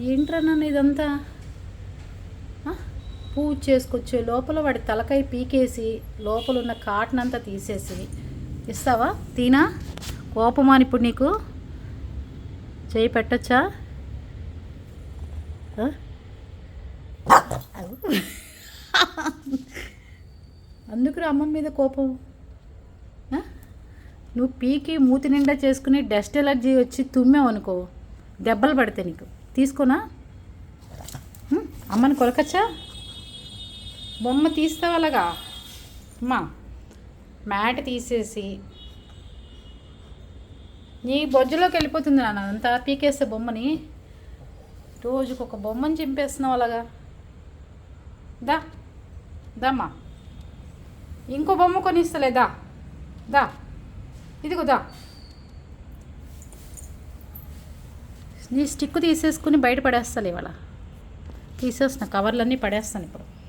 ఏంట్రా నన్ను ఇదంతా పూజ చేసుకొచ్చే లోపల వాడి తలకాయ పీకేసి లోపల ఉన్న కాటన్ అంతా తీసేసి. ఇస్తావా? తీనా? కోపమా ఇప్పుడు నీకు? చేయి పెట్టచ్చా? అందుకు అమ్మ మీద కోపం. నువ్వు పీకి మూతి నిండా చేసుకుని డస్ట్ ఎలర్జీ వచ్చి తుమ్మావు అనుకో దెబ్బలు పడితే నీకు. తీసుకోనా అమ్మని కొరకచ్చా? బొమ్మ తీస్తావు అలాగా అమ్మా మ్యాట్ తీసేసి. నీ బొజ్జులోకి వెళ్ళిపోతుంది నాన్న అంతా పీకేస్తే బొమ్మని. రోజుకు ఒక బొమ్మని చింపేస్తున్నావు అలాగా దా దమ్మా. ఇంకో బొమ్మ కొనిస్తలే దా దా. ఇదిగో దా. నీ స్టిక్ తీసేసుకుని బయట పడేస్తాను ఇవాళ. తీసేస్తున్నా కవర్లన్నీ పడేస్తాను ఇప్పుడు.